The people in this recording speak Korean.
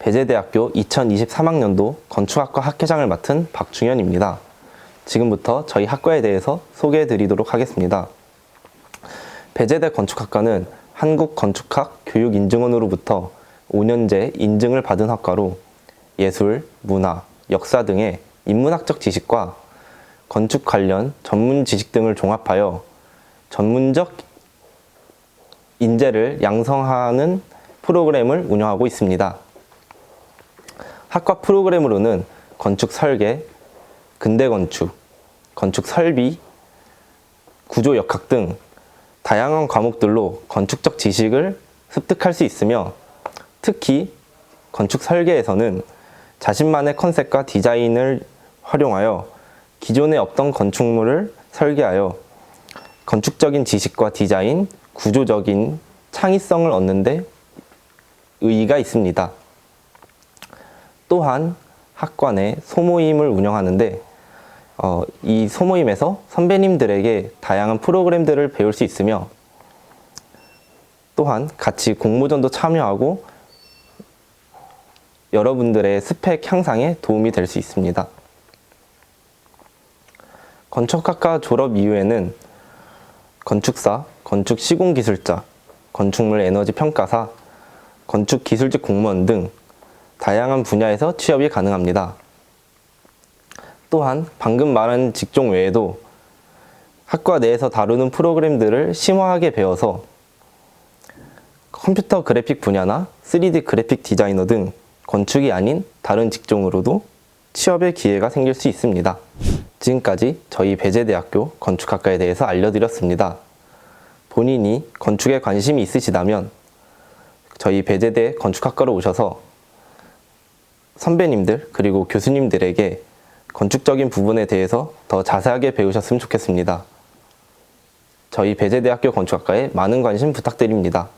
배재대학교 2023학년도 건축학과 학회장을 맡은 박중현입니다. 지금부터 저희 학과에 대해서 소개해 드리도록 하겠습니다. 배재대 건축학과는 한국건축학 교육인증원으로부터 5년제 인증을 받은 학과로 예술, 문화, 역사 등의 인문학적 지식과 건축 관련 전문 지식 등을 종합하여 전문적 인재를 양성하는 프로그램을 운영하고 있습니다. 학과 프로그램으로는 건축 설계, 근대 건축, 건축 설비, 구조 역학 등 다양한 과목들로 건축적 지식을 습득할 수 있으며 특히 건축 설계에서는 자신만의 컨셉과 디자인을 활용하여 기존에 없던 건축물을 설계하여 건축적인 지식과 디자인, 구조적인 창의성을 얻는데 의의가 있습니다. 또한 내 소모임을 운영하는데 어, 이 소모임에서 선배님들에게 다양한 프로그램들을 배울 수 있으며 또한 같이 공모전도 참여하고 여러분들의 스펙 향상에 도움이 될 수 있습니다. 건축학과 졸업 이후에는 건축사, 건축시공기술자, 건축물 에너지 평가사, 건축기술직 공무원 등 다양한 분야에서 취업이 가능합니다. 또한 방금 말한 직종 외에도 학과 내에서 다루는 프로그램들을 심화하게 배워서 컴퓨터 그래픽 분야나 3D 그래픽 디자이너 등 건축이 아닌 다른 직종으로도 취업의 기회가 생길 수 있습니다. 지금까지 저희 배재대학교 건축학과에 대해서 알려드렸습니다. 본인이 건축에 관심이 있으시다면 저희 배재대 건축학과로 오셔서 선배님들 그리고 교수님들에게 건축적인 부분에 대해서 더 자세하게 배우셨으면 좋겠습니다. 저희 배재대학교 건축학과에 많은 관심 부탁드립니다.